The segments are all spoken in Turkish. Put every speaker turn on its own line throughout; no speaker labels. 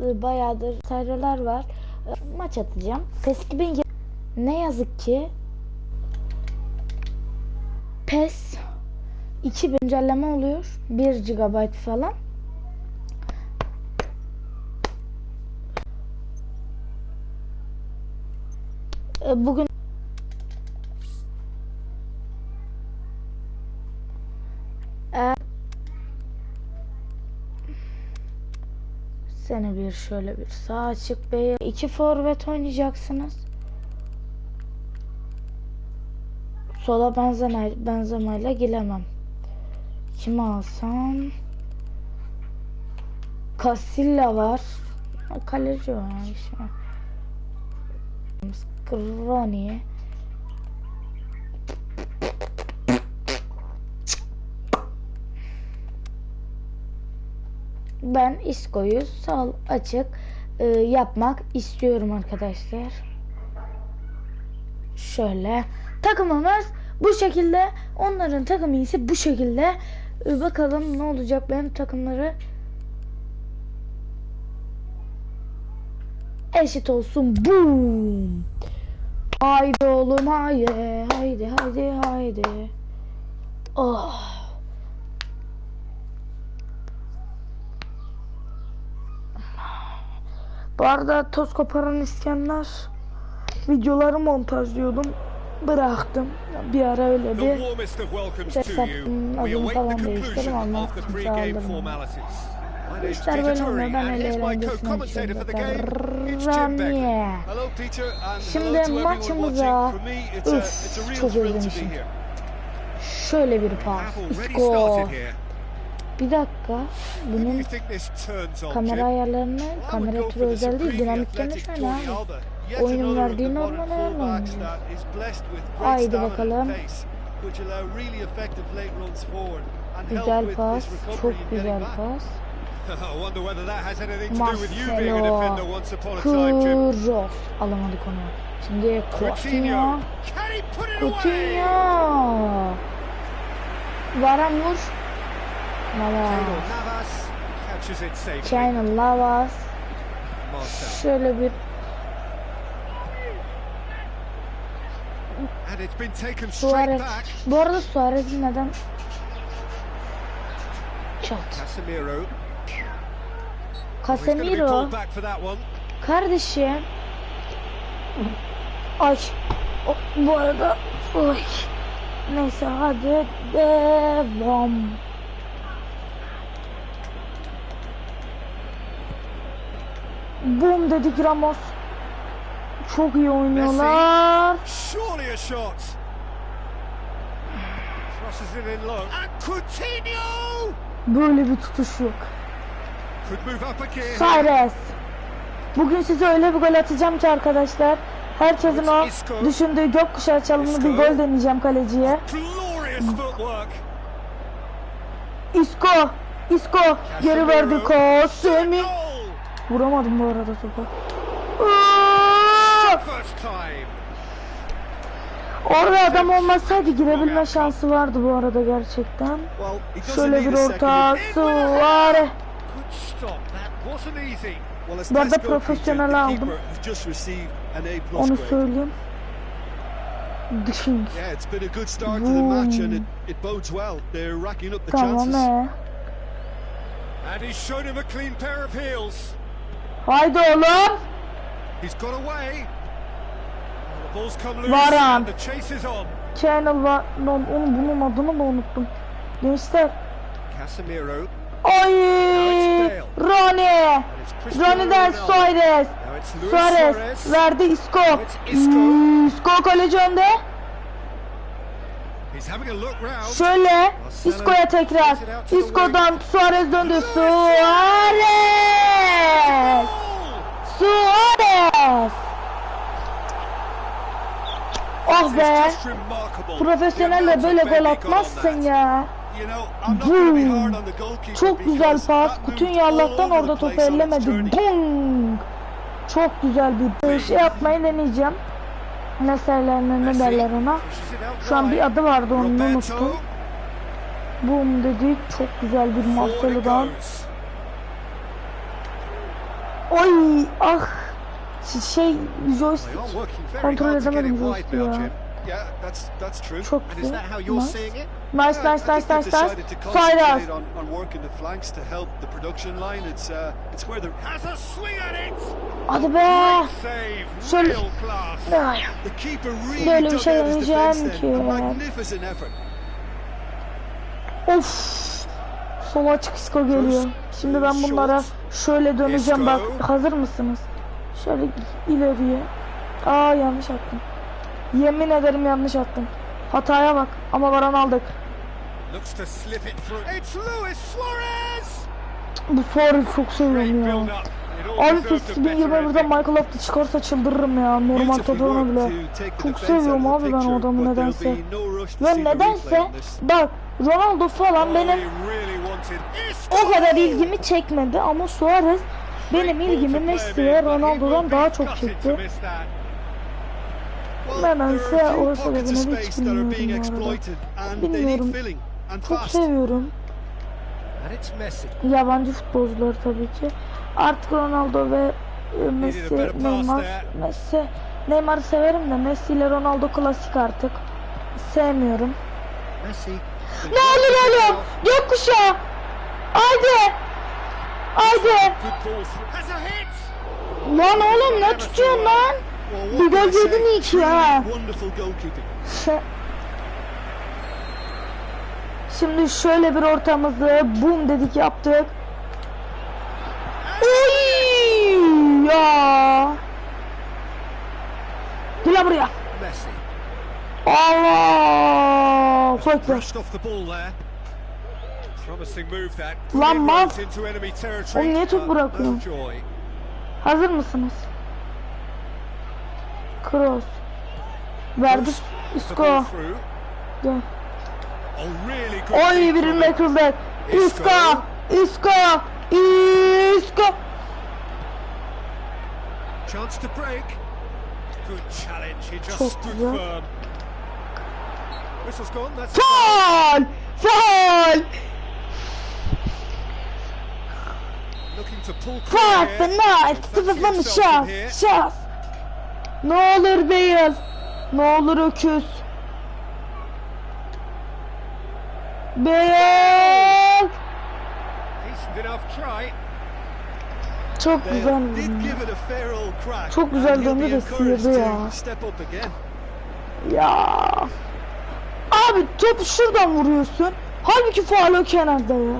e, bayağıdır sarılar var. E, Maç atacağım. PES 2020 ne yazık ki PES 2000 güncelleme oluyor. 1 GB falan. E, Bugün sene bir şöyle bir sağ açık bey iki forvet oynayacaksınız. Sola Benzema ile gelemem. Kimi alsam? Casilla var. Kaleci var işte. Ben Isco'yu sol açık e, yapmak istiyorum arkadaşlar. Şöyle takımımız bu şekilde. Onların takımı ise bu şekilde. E, bakalım ne olacak benim takımları. Eşit olsun boom! Haydi oğlum haydi haydi haydi haydi. Oh Bu arada toz koparan İskender videoları montajlıyordum. Bıraktım. Bir ara öyle bir Ses adını
await
falan değiştirdim ama kimse İşler böyle olmuyor. Ben öyle
Peter, and
Şimdi maçımıza- Üf, çok özlemişim. Şöyle bir pas.
Have
Bir dakika. Bunun kamera ayarlarını kamera türü özel değil.
supremely
Dinamik
athletic
geniş oyna
Jordi
abi. Oyunun verdiği normal
great
Haydi bakalım. Güzel pas. Çok güzel pas. Marcelo. Kroos. Alamadık onu. Şimdi Coutinho.
Coutinho.
Varan vur. Navas.
Navas
Lavas.
Marcel.
Şöyle bir Suarez. Bu arada Suarez'in neden Çat.
Casemiro. Be
Casemiro. Kardeşim. Ay. O- bu arada. Oy. Neyse hadi devam. Boom dedik Ramos. Çok iyi oynuyorlar.
Surely a shot. Crosses it in low. And Coutinho
Böyle bir tutuş yok. Cyrus. Bugün size öyle bir gol atacağım ki arkadaşlar. Herkesin o düşündüğü gökkuşağı çalımlı bir gol deneyeceğim kaleciye. Isco. Isco. Geri verdi Kasemi. Vuramadım bu arada
time.
Orada adam olmasaydı girebilme şansı vardı bu arada gerçekten. Şöyle bir
a second.
orta.
In with a
Suare.
Good stop. That wasn't easy.
Well, as
Bu arada profesyonel aldım. Onu söyleyeyim.
Up the
Tamam he.
And he's shown him a clean pair of heels.
Haydi oğlum.
He's got away. Well, the ball's come loose
Varan.
and the chase is on.
Channel var. Lan oğlum bunun adını da unuttum. Gençler.
Casemiro.
Ay! Ronnie'den
Ronaldo.
Suarez. Suarez verdi Isco. Hmm, Isco kaleci önde. Şöyle Isco'ya tekrar. Isco'dan Suarez döndü. Suarez!
Goal!
Suarez! Oh be! Profesyonelle böyle gol atmazsın ya.
Goalkeeper
Çok güzel pas. Allah'tan
over
orada topu ellemedi. Bung! Çok güzel bir şey yapmayı deneyeceğim. Ne derler ne derler ona. Şu an bir adı vardı onu unuttum. Boom dedik. Çok güzel bir Marcelo'dan.
Goes.
Oy ah şey
They
joystick
are working very
kontrol
hard to get it
edemedim
wide
joystick'i
now,
ya.
Yeah, that's that's true.
Çok
And is
iyi.
that how you're
Nice.
seeing it?
Nice
Yeah,
nice
I
nice nice
they've
nice.
decided to
Side out.
concentrate on, on working the flanks to help the production line. It's uh, it's where the
Has a swing at it.
Hadi be. Şöyle- Ay.
the keeper really
Böyle bir şey
out
deneyeceğim ki.
magnificent effort.
Of. Sol açık isko geliyor. Şimdi ben bunlara şöyle döneceğim bak. Hazır mısınız? Şöyle ileriye. Aa yanlış attım. Yemin ederim yanlış attım. Hataya bak ama varan aldık.
Suarez.
Bu Suarez'i çok seviyorum ya. Abi
better
2021'de
ending.
Michael Oft'u çıkarsa çıldırırım ya. Normal
worked
bile. Çok seviyorum abi ben adamı nedense.
replay
nedense bak Ronaldo falan benim. O kadar ilgimi çekmedi ama Suarez benim ilgimi Messi'ye Ronaldo'dan daha çok çekti. Nedense o sebebini hiç bilmiyorum Bilmiyorum. Çok seviyorum. Yabancı futbolcuları tabii ki. Artık Ronaldo ve e, Messi, Neymar. Messi, Neymar'ı severim de Messi ile Ronaldo klasik artık. Sevmiyorum.
Messi.
Ne olur oğlum? Gökkuşağı. Haydi. Haydi. Lan oğlum ne tutuyorsun lan? Bir gol yedin iyi ki ha. Şimdi şöyle bir ortamızı boom dedik yaptık. Oy ya. Gel buraya. Allah. Bekle.
Brushed off the ball there. Promising move that.
Lan mal. Oğlum niye top
but no
bırakıyorsun? Hazır mısınız? Cross. Verdi. Isco. Gel. Oy
him.
kıldık. Isco. Isco. Isco.
Chance to break. Good challenge. He just stood firm.
Faul. Faul.
looking to pull
Fuck the
himself in
şans. Şans. Ne olur Bale. Ne olur öküz.
Try.
Çok güzel. Çok güzel döndü de sıyırdı ya. Ya. Abi topu şuradan vuruyorsun. Halbuki faul o kenarda ya.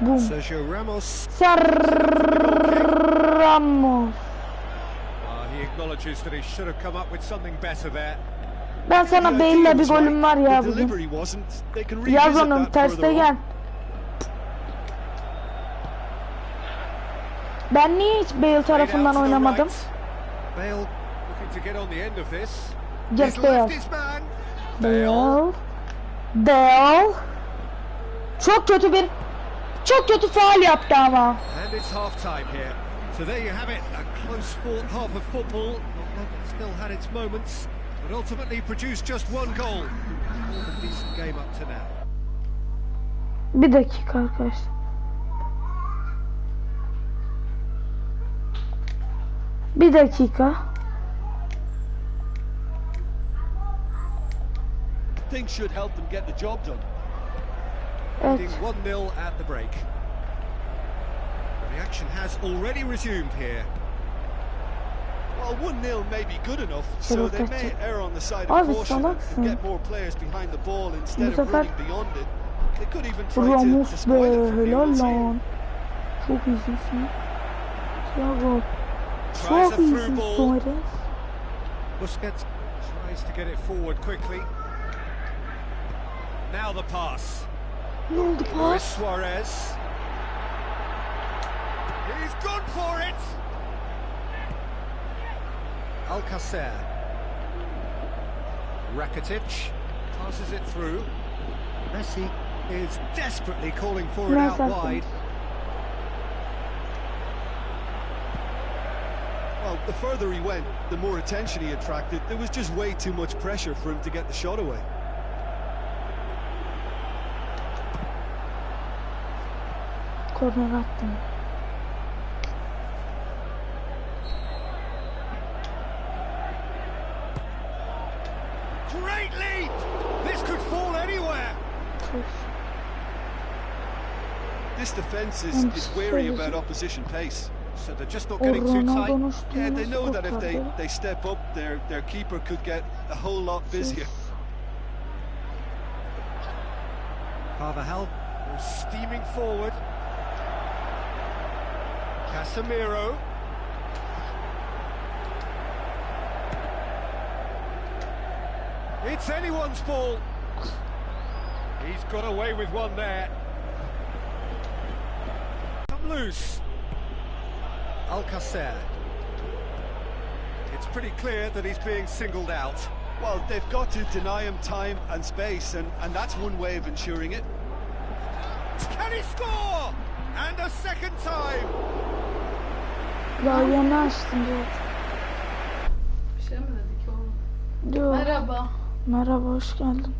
Bum.
Sergio Ramos.
Sen Ramos.
Ah, he acknowledges that he should have come up with something better there.
Ben sana Bale'le bir golüm var ya bugün. Yaz onu terste gel. Ben niye hiç Bale tarafından oynamadım?
Bale looking to get on the end of this. He's
Bale. Bale. Bale. Çok kötü bir çok kötü faal yaptı ama.
And it's half time here. So there you have it, a close fought half of football. Still had its moments, but ultimately produced just one goal. Than decent game up to now.
Bir dakika arkadaşlar. Bir dakika.
Things should help them get the job done.
Leading 1-0 at the break. The action has already resumed here.
Well, 1-0 may be good enough, so they may err on the side of caution and get more players behind the ball instead of running beyond it. They could even try to, to spoil it from the old team.
Çok iyisin. Thiago.
Tries
Çok
a through
iyisin
ball.
Suarez.
Busquets tries to get it forward quickly. Now the pass.
Oldu
Luis? Suarez. He's gone for it. Alcacer. Rakitic passes it through. Messi is desperately calling for it out wide.
Well, the further he went, the more attention he attracted. There was just way too much pressure for him to get the shot away.
korna.
Great leap! This could fall anywhere.
This defense is, is wary about opposition pace,
so they're just not getting too tight.
Yeah, they know that if they, they step up, their, their keeper could get a whole lot busier.
Carvajal steaming forward. Casemiro. It's anyone's ball. He's got away with one there. Come loose. Alcacer. It's pretty clear that he's being singled out.
Well, they've got to deny him time and space, and, and that's one way of ensuring it.
Can he score? And a second time.
Yeni açtım zaten.
Bir şey mi dedik oğlum?
Diyor.
Merhaba.
Merhaba hoş geldin.